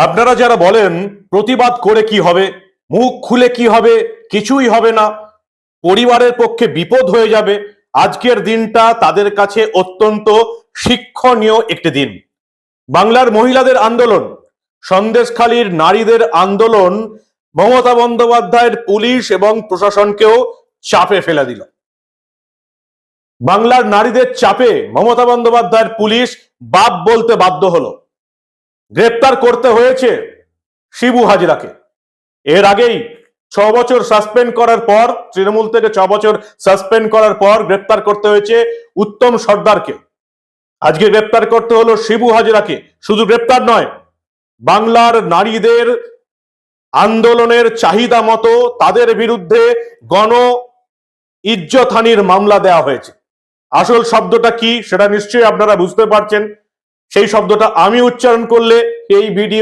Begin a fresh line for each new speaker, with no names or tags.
আপনারা যারা বলেন, প্রতিবাদ করে কি হবে, মুখ খুলে কি হবে, কিছুই হবে না, পরিবারের পক্ষে বিপদ হয়ে যাবে, আজকের দিনটা তাদের কাছে অত্যন্ত শিক্ষণীয় একটি দিন। বাংলার মহিলাদের আন্দোলন, সন্দেশখালীর নারীদের আন্দোলন, মমতা বন্দ্যোপাধ্যায়ের পুলিশ এবং প্রশাসনকেও চাপে ফেলে দিল। বাংলার নারীদের চাপে মমতা বন্দ্যোপাধ্যায়ের পুলিশ বাপ বলতে বাধ্য হলো। গ্রেপ্তার করতে হয়েছে শিবু হাজরাকে। এর আগেই ছ বছর সাসপেন্ড করার পর, তৃণমূল থেকে ছ বছর সাসপেন্ড করার পর গ্রেপ্তার করতে হয়েছে উত্তম সর্দারকে। আজকে গ্রেপ্তার করতে হলো শিবু হাজরাকে। শুধু গ্রেপ্তার নয়, বাংলার নারীদের আন্দোলনের চাহিদা মতো তাদের বিরুদ্ধে গণ ইজ্জতহানির মামলা দেওয়া হয়েছে। আসল শব্দটা কি সেটা নিশ্চয়ই আপনারা বুঝতে পারছেন। সেই শব্দটা আমি উচ্চারণ করলে এই ভিডিও